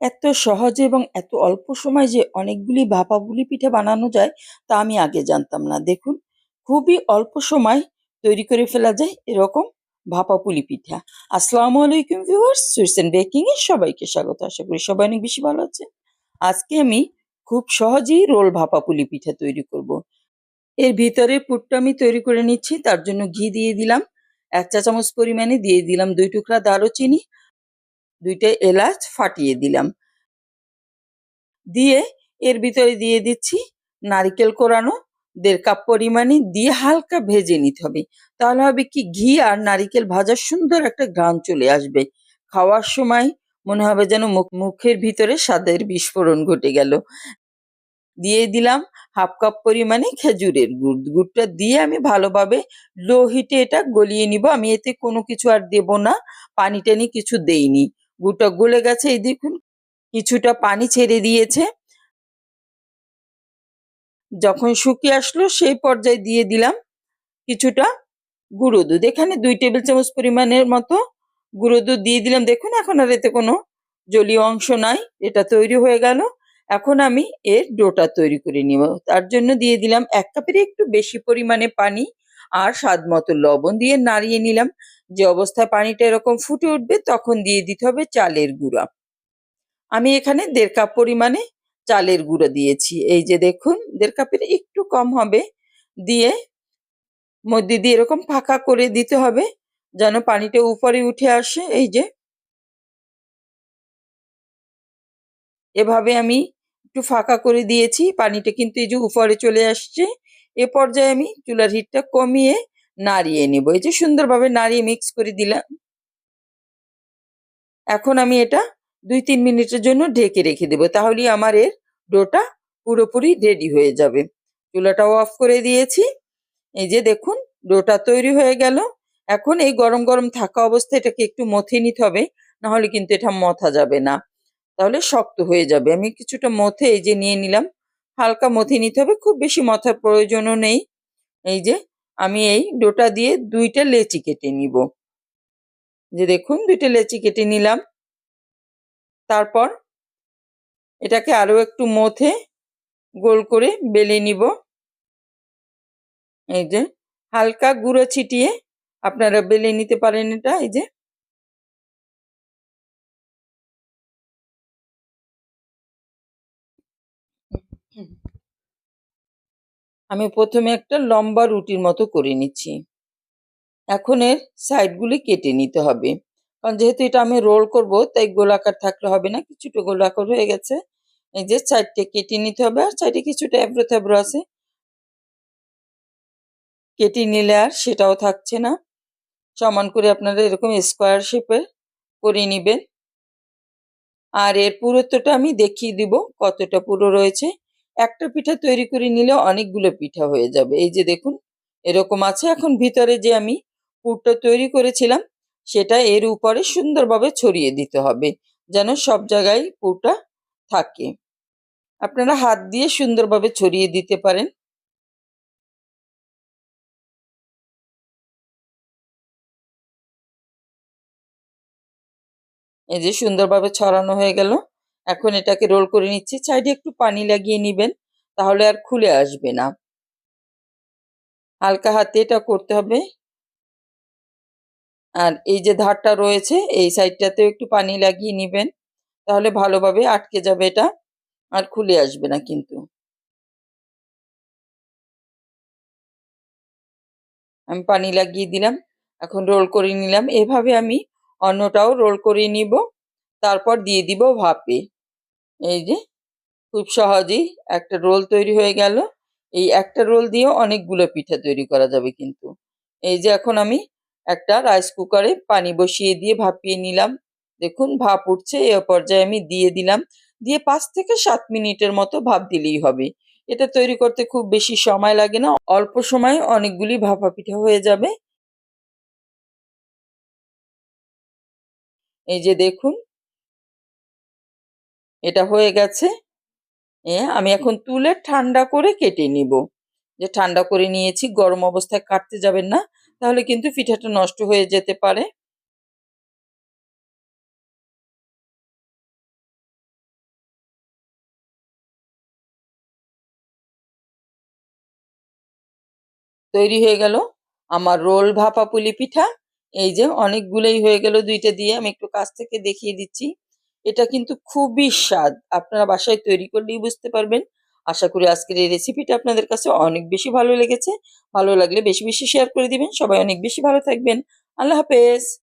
এত সহজে এবং এত অল্প সময় যে অনেকগুলি ভাপা পুলি পিঠা বানানো যায়, তা আমি আগে জানতাম না। দেখুন, খুবই অল্প সময় তৈরি করে ফেলা যায় এরকম ভাপা পুলি পিঠা। আসসালামু আলাইকুম ভিউয়ার্স সুইটস বেকিং এ সবাইকে স্বাগত। আশা করি সবাই অনেক বেশি ভালো আছে। আজকে আমি খুব সহজেই রোল ভাপা পুলি পিঠা তৈরি করব। এর ভিতরে পুরটা আমি তৈরি করে নিচ্ছি, তার জন্য ঘি দিয়ে দিলাম, এক চা চামচ পরিমাণে দিয়ে দিলাম দুই টুকরা দারুচিনি দুইটা এলাচ ফাটিয়ে দিলাম। দিয়ে এর ভিতরে দিয়ে দিচ্ছি নারিকেল কোরানো, দেড় কাপ পরিমাণে দিয়ে হালকা ভেজে নিতে হবে। তাহলে হবে কি ঘি আর নারিকেল ভাজার সুন্দর একটা ঘ্রাণ চলে আসবে। খাওয়ার সময় মনে হবে যেন মুখ, মুখের ভিতরে স্বাদের বিস্ফোরণ ঘটে গেল। দিয়ে দিলাম হাফ কাপ পরিমাণে খেজুরের গুড়। গুড়টা দিয়ে আমি ভালোভাবে লো হিটে এটা গলিয়ে নিব। আমি এতে কোনো কিছু আর দেব না। পানি টানি কিছু দেইনি। গুড়টা গলে গেছে, এই দেখুন। কিছুটা পানি ছেড়ে দিয়েছে। যখন শুকিয়ে আসলো, সেই পর্যায়ে দিয়ে দিলাম কিছুটা গুঁড়ো দুধ। এখানে দুই টেবিল চামচ পরিমাণের মতো গুঁড়ো দুধ দিয়ে দিলাম। দেখুন, এখন আর এতে কোনো জলীয় অংশ নাই, এটা তৈরি হয়ে গেল। এখন আমি এর ডোটা তৈরি করে নিব। তার জন্য দিয়ে দিলাম এক কাপের একটু বেশি পরিমাণে পানি আর স্বাদ মতো লবণ দিয়ে নাড়িয়ে নিলাম। যে অবস্থায় পানিটা এরকম ফুটে উঠবে, তখন দিয়ে দিতে হবে চালের গুঁড়া। আমি এখানে দেড় কাপ পরিমাণে চালের গুঁড়ো দিয়েছি। এই যে দেখুন, দেড় কাপের একটু কম হবে। দিয়ে মধ্যে দিয়ে এরকম ফাঁকা করে দিতে হবে, যেন পানিটা উপরে উঠে আসে। এই যে এভাবে আমি একটু ফাঁকা করে দিয়েছি। পানিটা কিন্তু এই যে উপরে চলে আসছে। এ পর্যায়ে আমি চুলার হিটটা কমিয়ে নাড়িয়ে নেব। এই যে সুন্দরভাবে নাড়িয়ে মিক্স করে দিলাম। এখন আমি এটা দুই তিন মিনিটের জন্য ঢেকে রেখে দেবো। তাহলেই আমার এর ডোটা পুরোপুরি রেডি হয়ে যাবে। চুলাটাও অফ করে দিয়েছি। এই যে দেখুন, ডোটা তৈরি হয়ে গেল। এখন এই গরম গরম থাকা অবস্থায় এটাকে একটু মথে নিতে হবে, নাহলে কিন্তু এটা মথা যাবে না। তাহলে শক্ত হয়ে যাবে। আমি কিছুটা মথে এই যে নিয়ে নিলাম। হালকা মথে নিতে হবে। খুব বেশি মথার প্রয়োজনও নেই। এই যে আমি এই ডোটা দিয়ে দুইটা লেচি কেটে নিব। যে দেখুন, দুইটা লেচি কেটে নিলাম। তারপর এটাকে আরও একটু মথে গোল করে বেলে নিব। এই যে হালকা গুঁড়ো ছিটিয়ে আপনারা বেলে নিতে পারেন এটা, এই যে আমি প্রথমে একটা লম্বা রুটির মতো করে নিচ্ছি। এখন এর সাইডগুলি কেটে নিতে হবে। কারণ যেহেতু এটা আমি রোল করব, তাই গোলাকার থাকলে হবে না, কিছুটা গোলাকার হয়ে গেছে। এই যে সাইডটা কেটে নিতে হবে, আর সাইডে কিছুটা এবড়ো থেবড়ো আছে। কেটে নিলে আর সেটাও থাকছে না। সমান করে আপনারা এরকম স্কোয়ার শেপের করে নেবেন। আর এর পুরুত্বটা আমি দেখিয়ে দিব, কতটা পুরো রয়েছে। একটা পিঠা তৈরি করে নিলে অনেকগুলো পিঠা হয়ে যাবে। এই যে দেখুন, এরকম আছে। এখন ভিতরে যে আমি পুরটা তৈরি করেছিলাম, সেটা এর উপরে সুন্দরভাবে ছড়িয়ে দিতে হবে, যেন সব জায়গায় পুরটা থাকে। আপনারা হাত দিয়ে সুন্দরভাবে ছড়িয়ে দিতে পারেন। এই যে সুন্দরভাবে ছড়ানো হয়ে গেল। এখন এটাকে রোল করে নিচ্ছি। সাইডে একটু পানি লাগিয়ে নেবেন, তাহলে আর খুলে আসবে না। হালকা হাতে এটা করতে হবে। আর এই যে ধারটা রয়েছে, এই সাইডটাতেও একটু পানি লাগিয়ে নেবেন, তাহলে ভালোভাবে আটকে যাবে এটা, আর খুলে আসবে না কিন্তু। আমি পানি লাগিয়ে দিলাম, এখন রোল করে নিলাম। এভাবে আমি অন্যটাও রোল করে নিব, তারপর দিয়ে দিব ভাপে। এই যে, খুব সহজেই একটা রোল তৈরি হয়ে গেল। এই একটা রোল দিয়েও অনেকগুলো পিঠা তৈরি করা যাবে কিন্তু। এই যে এখন আমি একটা রাইস কুকারে পানি বসিয়ে দিয়ে ভাপিয়ে নিলাম। দেখুন, ভাপ উঠছে, এ পর্যায়ে আমি দিয়ে দিলাম। দিয়ে পাঁচ থেকে সাত মিনিটের মতো ভাপ দিলেই হবে। এটা তৈরি করতে খুব বেশি সময় লাগে না। অল্প সময়ে অনেকগুলি ভাপা পিঠা হয়ে যাবে। এই যে দেখুন এটা হয়ে গেছে। আমি এখন তুলে ঠান্ডা করে কেটে নিব। যে ঠান্ডা করে নিয়েছি, গরম অবস্থায় কাটতে যাবেন না, তাহলে কিন্তু পিঠাটা নষ্ট হয়ে যেতে পারে। তৈরি হয়ে গেল আমার রোল ভাপা পুলি পিঠা। এই যে অনেকগুলোই হয়ে গেল দুইটা দিয়ে, আমি একটু কাছ থেকে দেখিয়ে দিচ্ছি। এটা কিন্তু খুবই স্বাদ। আপনারা বাসায় তৈরি করলেই বুঝতে পারবেন। আশা করি আজকের এই রেসিপিটা আপনাদের কাছে অনেক বেশি ভালো লেগেছে। ভালো লাগলে বেশি বেশি শেয়ার করে দিবেন। সবাই অনেক বেশি ভালো থাকবেন। আল্লাহ হাফেজ।